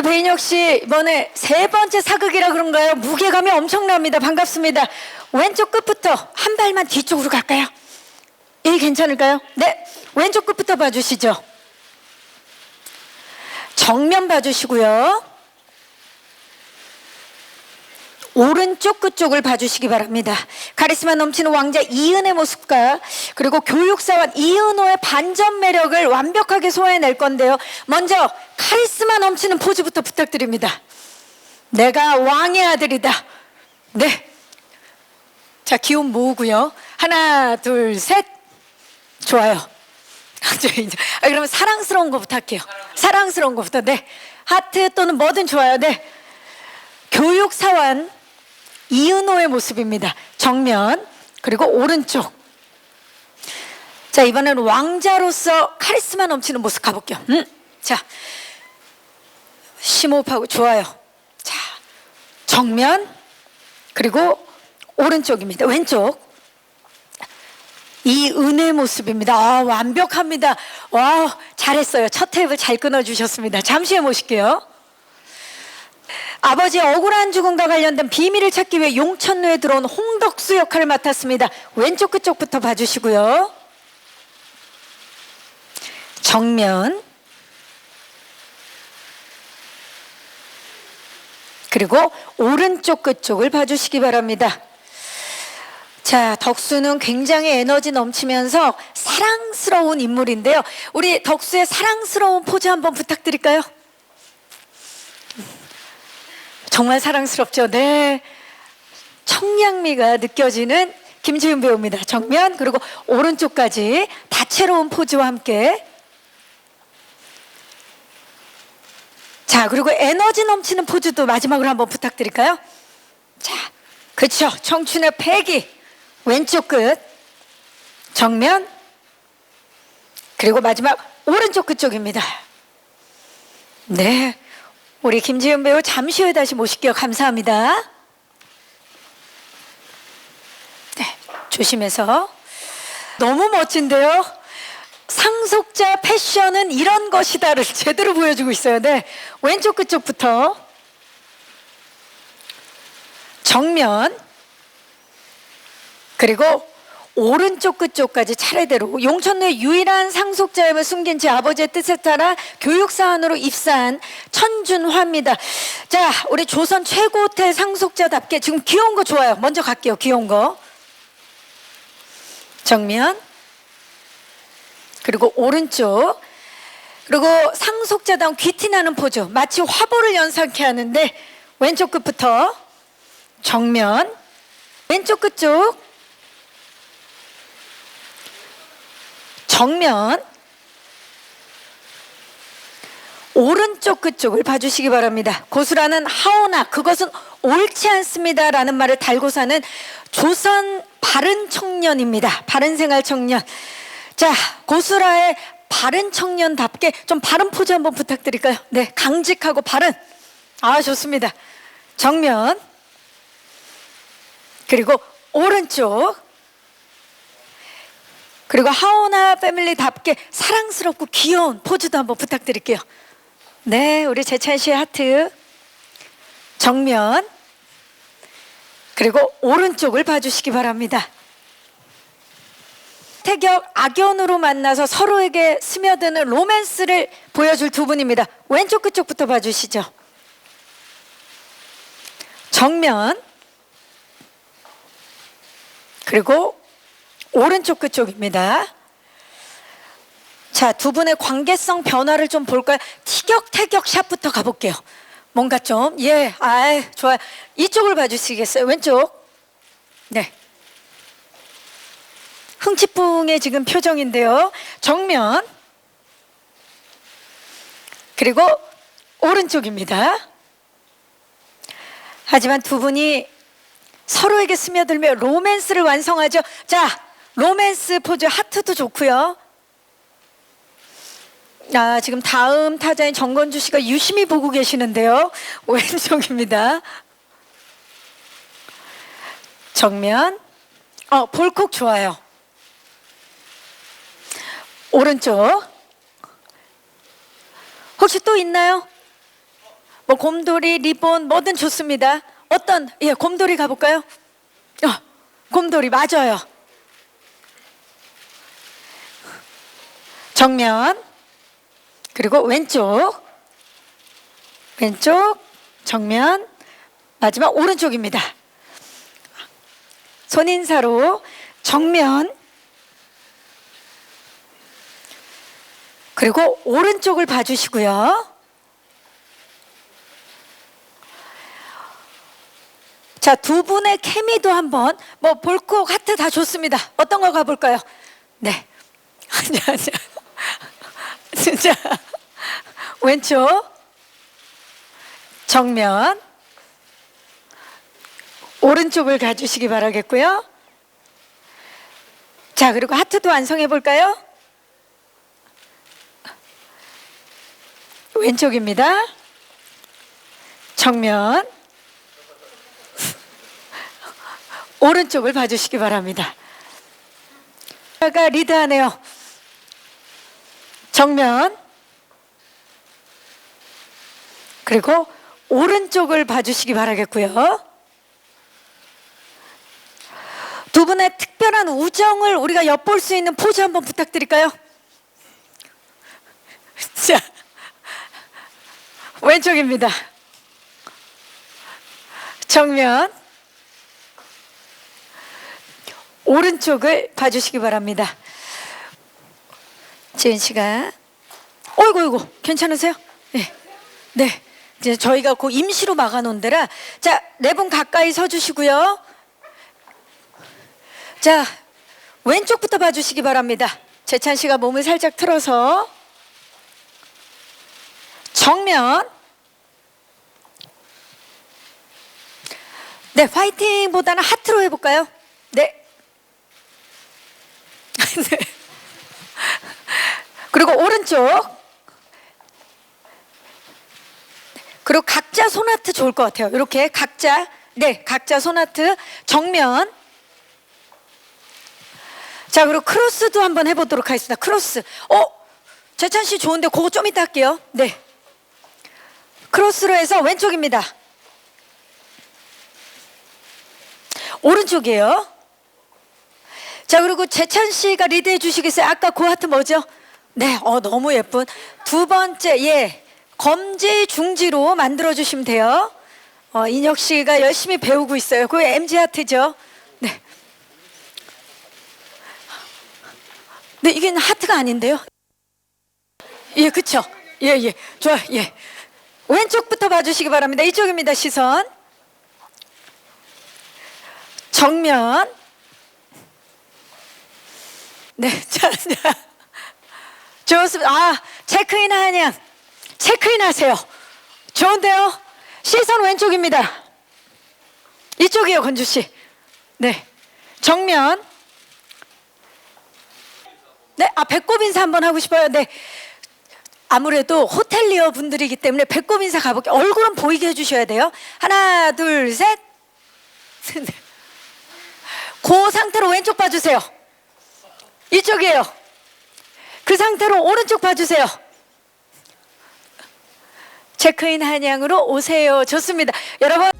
우리 배인혁 씨 이번에 세 번째 사극이라 그런가요? 무게감이 엄청납니다. 반갑습니다. 왼쪽 끝부터 한 발만 뒤쪽으로 갈까요? 이 괜찮을까요? 네, 왼쪽 끝부터 봐주시죠. 정면 봐주시고요. 오른쪽 끝쪽을 봐주시기 바랍니다. 카리스마 넘치는 왕자 이은의 모습과 그리고 교육사원 이은호의 반전 매력을 완벽하게 소화해낼 건데요. 먼저 카리스마 넘치는 포즈부터 부탁드립니다. 내가 왕의 아들이다. 네. 자, 기운 모으고요. 하나, 둘, 셋. 좋아요. 아, 그러면 사랑스러운 거부터 할게요. 사랑스러운 거부터. 네. 하트 또는 뭐든 좋아요. 네. 교육사원 이은호의 모습입니다. 정면 그리고 오른쪽. 자 이번에는 왕자로서 카리스마 넘치는 모습 가볼게요. 음, 자 심호흡하고 좋아요. 자 정면 그리고 오른쪽입니다. 왼쪽. 이 은혜 모습입니다. 아, 완벽합니다. 와, 잘했어요. 첫 탭을 잘 끊어주셨습니다. 잠시 후에 모실게요. 아버지의 억울한 죽음과 관련된 비밀을 찾기 위해 용천루에 들어온 홍덕수 역할을 맡았습니다. 왼쪽 끝쪽부터 봐주시고요. 정면 그리고 오른쪽 끝쪽을 봐주시기 바랍니다. 자, 덕수는 굉장히 에너지 넘치면서 사랑스러운 인물인데요. 우리 덕수의 사랑스러운 포즈 한번 부탁드릴까요? 정말 사랑스럽죠. 네. 청량미가 느껴지는 김지훈 배우입니다. 정면 그리고 오른쪽까지 다채로운 포즈와 함께 자 그리고 에너지 넘치는 포즈도 마지막으로 한번 부탁드릴까요? 자 그쵸 청춘의 패기 왼쪽 끝 정면 그리고 마지막 오른쪽 끝쪽입니다. 네. 우리 김지은 배우 잠시 후에 다시 모실게요. 감사합니다. 네, 조심해서. 너무 멋진데요? 상속자 패션은 이런 것이다를 제대로 보여주고 있어요. 네, 왼쪽 끝쪽부터. 정면. 그리고 오른쪽 끝쪽까지 차례대로 용천루의 유일한 상속자임을 숨긴 제 아버지의 뜻에 따라 교육사원으로 입사한 천준화입니다. 자, 우리 조선 최고 호텔 상속자답게 지금 귀여운 거 좋아요. 먼저 갈게요. 귀여운 거. 정면. 그리고 오른쪽. 그리고 상속자다운 귀티나는 포즈. 마치 화보를 연상케 하는데 왼쪽 끝부터 정면. 왼쪽 끝쪽. 정면 오른쪽 끝쪽을 봐주시기 바랍니다. 고수라는 하오나 그것은 옳지 않습니다라는 말을 달고 사는 조선 바른 청년입니다. 바른 생활 청년. 자, 고수라의 바른 청년답게 좀 바른 포즈 한번 부탁드릴까요? 네, 강직하고 바른. 아, 좋습니다. 정면. 그리고 오른쪽. 그리고 하오나 패밀리답게 사랑스럽고 귀여운 포즈도 한번 부탁드릴게요. 네, 우리 재찬 씨의 하트. 정면. 그리고 오른쪽을 봐주시기 바랍니다. 태격 악연으로 만나서 서로에게 스며드는 로맨스를 보여줄 두 분입니다. 왼쪽 끝쪽부터 봐주시죠. 정면. 그리고 오른쪽 끝쪽입니다. 자, 두 분의 관계성 변화를 좀 볼까요? 티격태격 샷부터 가볼게요. 뭔가 좀, 예, 아 좋아요. 이쪽을 봐주시겠어요? 왼쪽. 네. 흥치풍의 지금 표정인데요. 정면. 그리고 오른쪽입니다. 하지만 두 분이 서로에게 스며들며 로맨스를 완성하죠. 자, 로맨스 포즈 하트도 좋고요. 아, 지금 다음 타자인 정건주 씨가 유심히 보고 계시는데요. 왼쪽입니다. 정면. 어, 볼콕 좋아요. 오른쪽. 혹시 또 있나요? 뭐 곰돌이, 리본 뭐든 좋습니다. 어떤 예 곰돌이 가볼까요? 어, 곰돌이 맞아요. 정면 그리고 왼쪽 왼쪽 정면 마지막 오른쪽입니다. 손인사로 정면 그리고 오른쪽을 봐주시고요. 자, 두 분의 케미도 한번 뭐 볼콕 하트 다 좋습니다. 어떤 거 가볼까요? 네. 아니야, 아니야. 진짜 왼쪽 정면 오른쪽을 가주시기 바라겠고요. 자, 그리고 하트도 완성해 볼까요? 왼쪽입니다. 정면 오른쪽을 봐주시기 바랍니다. 가 리드하네요. 정면 그리고 오른쪽을 봐주시기 바라겠고요. 두 분의 특별한 우정을 우리가 엿볼 수 있는 포즈 한번 부탁드릴까요? 자, 왼쪽입니다. 정면 오른쪽을 봐주시기 바랍니다. 지은 씨가 어이구 어이구 괜찮으세요? 네. 네. 이제 저희가 그 임시로 막아놓은 데라 자, 네 분 가까이 서 주시고요. 자, 왼쪽부터 봐주시기 바랍니다. 재찬 씨가 몸을 살짝 틀어서 정면 네, 파이팅보다는 하트로 해볼까요? 네. 네. 그리고 오른쪽. 그리고 각자 손아트 좋을 것 같아요. 이렇게 각자, 네, 각자 손아트 정면. 자, 그리고 크로스도 한번 해보도록 하겠습니다. 크로스. 어, 재찬 씨 좋은데 그거 좀 이따 할게요. 네. 크로스로 해서 왼쪽입니다. 오른쪽이에요. 자, 그리고 재찬 씨가 리드해 주시겠어요? 아까 그 하트 뭐죠? 네, 어, 너무 예쁜. 두 번째, 예. 검지 중지로 만들어 주시면 돼요. 어, 인혁 씨가 열심히 배우고 있어요. 그 MG 하트죠. 네. 네, 이게 하트가 아닌데요. 예, 그쵸. 예, 예. 좋아, 예. 왼쪽부터 봐주시기 바랍니다. 이쪽입니다, 시선. 정면. 네. 좋습니다. 아, 체크인 한양. 체크인 하세요. 좋은데요? 시선 왼쪽입니다. 이쪽이요, 건주 씨. 네. 정면. 네, 아, 배꼽 인사 한번 하고 싶어요. 네. 아무래도 호텔리어 분들이기 때문에 배꼽 인사 가볼게요. 얼굴은 보이게 해주셔야 돼요. 하나, 둘, 셋. 그 상태로 왼쪽 봐주세요. 이쪽이에요. 그 상태로 오른쪽 봐주세요. 체크인 한양으로 오세요. 좋습니다. 여러분.